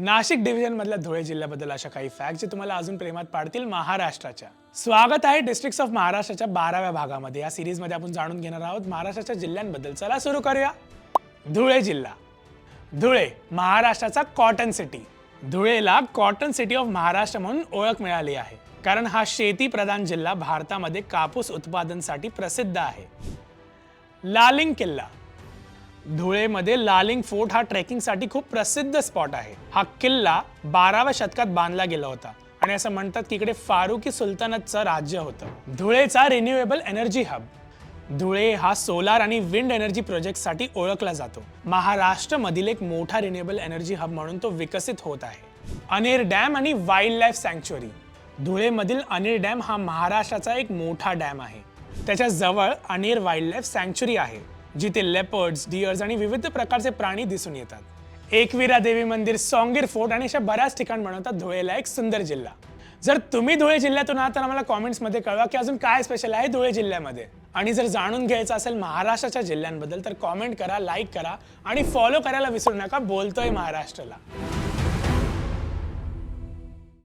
Nashik division मधल्या धुळे जिल्ह्याबद्दल अशा काही फॅक्ट जे तुम्हाला अजून प्रेमात पाडतील महाराष्ट्राच्या. स्वागत आहे डिस्ट्रिक्ट ऑफ महाराष्ट्राच्या बाराव्या भागामध्ये. या सिरीजमध्ये आपण जाणून घेणार आहोत महाराष्ट्राच्या जिल्ह्यांबद्दल. चला सुरू करूया. धुळे जिल्हा. धुळे महाराष्ट्राचा कॉटन सिटी धुळेला कॉटन सिटी ऑफ महाराष्ट्र म्हणून ओळख मिळाली आहे. कारण हा शेती प्रधान जिल्हा भारतामध्ये कापूस उत्पादनसाठी प्रसिद्ध आहे. लालिंग किल्ला धुळेमध्ये लालिंग फोर्ट हा ट्रेकिंगसाठी खूप प्रसिद्ध स्पॉट आहे. हा किल्ला बाराव्या शतकात बांधला गेला होता आणि असं म्हणतात की इकडे फारुकी सुलतानतचं राज्य होतं. धुळेचा रिन्युएबल एनर्जी हब धुळे हा सोलार आणि विंड एनर्जी प्रोजेक्टसाठी ओळखला जातो. महाराष्ट्रमधील एक मोठा रिन्युएबल एनर्जी हब म्हणून तो विकसित होत आहे. अनेर डॅम आणि वाईल्ड लाईफ सँक्च्युअरी धुळेमधील अनेर डॅम हा महाराष्ट्राचा एक मोठा डॅम आहे. त्याच्याजवळ अनेर वाईल्ड लाईफ सँक्च्युरी आहे. जिथे लेपर्ड्स डिअर्स आणि विविध प्रकारचे प्राणी दिसून येतात. एकविरा देवी मंदिर सोंगीर फोर्ट आणि अशा बऱ्याच ठिकाण बनवतात धुळेला एक सुंदर जिल्हा. जर तुम्ही धुळे जिल्ह्यातून आहात तर आम्हाला कॉमेंट्समध्ये कळवा की अजून काय स्पेशल आहे धुळे जिल्ह्यामध्ये. आणि जर जाणून घ्यायचं असेल महाराष्ट्राच्या जिल्ह्यांबद्दल तर कॉमेंट करा लाईक करा आणि फॉलो करायला विसरू नका. बोलतोय महाराष्ट्राला.